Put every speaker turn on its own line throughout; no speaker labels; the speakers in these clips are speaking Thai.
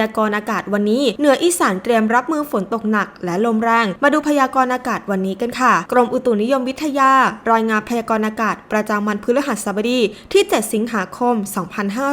ยากรณ์อากาศวันนี้ เหนืออีสานเตรียมรับมือฝนตกหนักและลมแรง มาดูพยากรณ์อากาศวันนี้กันค่ะ กรมอุตุนิยมวิทยา รายงานพยากรณ์อากาศประจำวันพฤหัสบดีที่ 7 สิงหาคม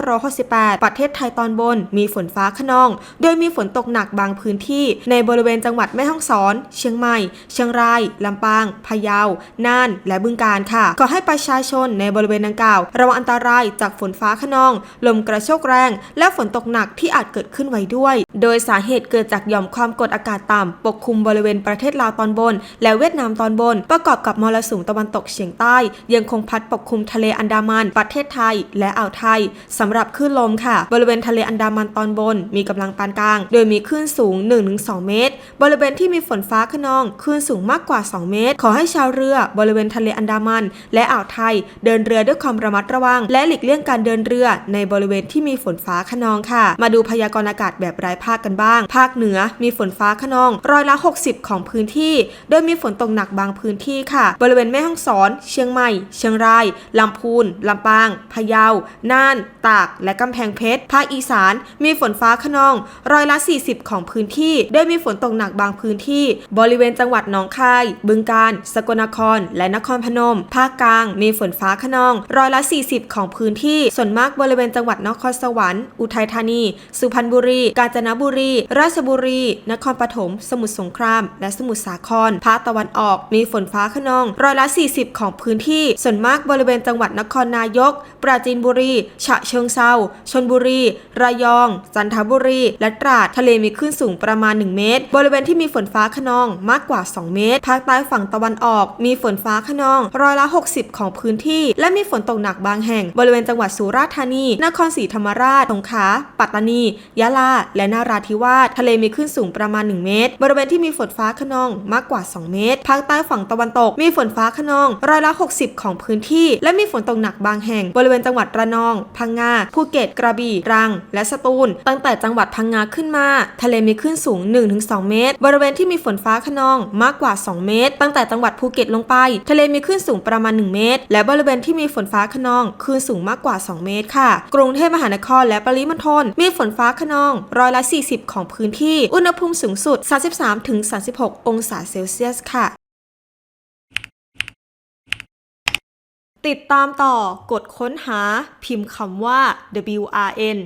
2568 ประเทศไทยตอนบน มีฝนฟ้าขนอง โดยมีฝนตกหนักบางพื้นที่ ในบริเวณจังหวัดแม่ฮ่องสอน เชียงใหม่ เชียงราย ลำปาง พะเยา น่าน และบึงกาฬค่ะ ขอให้ประชาชนในบริเวณดังกล่าว ระวังอันตรายจากฝนฟ้าขนอง ลมกระโชกแรง และฝนตกหนักที่อาจเกิดขึ้นไว้ด้วย โดยสาเหตุเกิดจากหย่อมความกดอากาศต่ำปกคลุมบริเวณประเทศลาวตอนบน และเวียดนามตอนบน ประกอบกับมรสุมตะวันตกเฉียงใต้ ยังคงพัดปกคลุมทะเลอันดามัน ประเทศไทย และอ่าวไทยสำหรับคลื่นลมค่ะ บริเวณทะเลอันดามันตอนบน มีกำลังปานกลาง โดยมีคลื่นสูง 1-2 เมตร บริเวณที่มีฝนฟ้าขนองคลื่นสูงมากกว่า 2 เมตร ขอให้ชาวเรือบริเวณทะเลอันดามัน และอ่าวไทย เดินเรือด้วยความระมัดระวัง และหลีกเลี่ยงการเดินเรือ ในบริเวณที่มีฝนฟ้าขนองค่ะ มาดูพยากรณ์อากาศแบบรายภาคกันบ้าง ภาคเหนือมีฝนฟ้าขนองร้อยละ 60 ของพื้นที่ โดยมีฝนตกหนักบางพื้นที่ค่ะ บริเวณแม่ฮ่องสอน เชียงใหม่ เชียงรายลำพูนลำปาง พะเยา น่าน ตาก และกำแพงเพชร ภาคอีสาน มีฝนฟ้าขนองร้อยละ 40 ของพื้นที่ โดยมีฝนตกหนักบางพื้นที่ บริเวณจังหวัดหนองคาย บึงกาฬ สกลนคร และนครพนม ภาคกลาง มีฝนฟ้าขนอง ร้อยละ 40 ของพื้นที่ ส่วนมากบริเวณจังหวัดนครสวรรค์ อุทัยธานี สุพรรณบุรี กาญจนบุรี ราชบุรี นครปฐม สมุทรสงคราม และสมุทรสาคร ภาคตะวันออก มีฝนฟ้าขนอง ร้อยละ 40 ของพื้นที่ ส่วนมากบริเวณจังหวัดนครนายก ปราจีนบุรี ฉะเชิงเซาชนบุรี ระยอง จันทบุรี และตราด ทะเลมีคลื่นสูงประมาณ 1 เมตร บริเวณณที่มีฝนฟ้าขนองมากกว่า 2 เมตร ภาคใต้ฝั่งตะวันออก มีฝนฟ้าขนองร้อยละ 60 ของพื้นที่ และมีฝนตกหนักบางแห่ง บริเวณจังหวัดสุราษฎร์ธานี นครศรีธรรมราช สงขลา ปัตตานี ยะลา และนาราธิวาส ทะเลมีคลื่นสูงประมาณ 1 เมตร บริเวณที่มีฝนฟ้าขนองมากกว่า 2 เมตร ภาคใต้ฝั่งตะวันตก มีฝนฟ้าขนองร้อยละ 60 ของพื้นที่ และมีฝนตกหนักบางแห่ง บริเวณจังหวัดระนอง พังงา ภูเก็ต กระบี่ตรัง และสตูล ตั้งแต่จังหวัดพังงาขึ้นมา ทะเลมีคลื่นสูง 1-2 เมตร บริเวณที่มีฝนฟ้าขนองมากกว่า 2 เมตร ตั้งแต่จังหวัดภูเก็ตลงไป ทะเลมีคลื่นสูงประมาณ 1 เมตร และบริเวณที่มีฝนฟ้าขนองคลื่นสูงมากกว่า 2 เมตรค่ะ กรุงเทพมหานครและปริมณฑลมีฝนฟ้าขนองร้อยละ 40 ของพื้นที่ อุณหภูมิสูงสุด 33-36 องศาเซลเซียสค่ะติดตามต่อกดค้นหาพิมพ์คำว่า WRN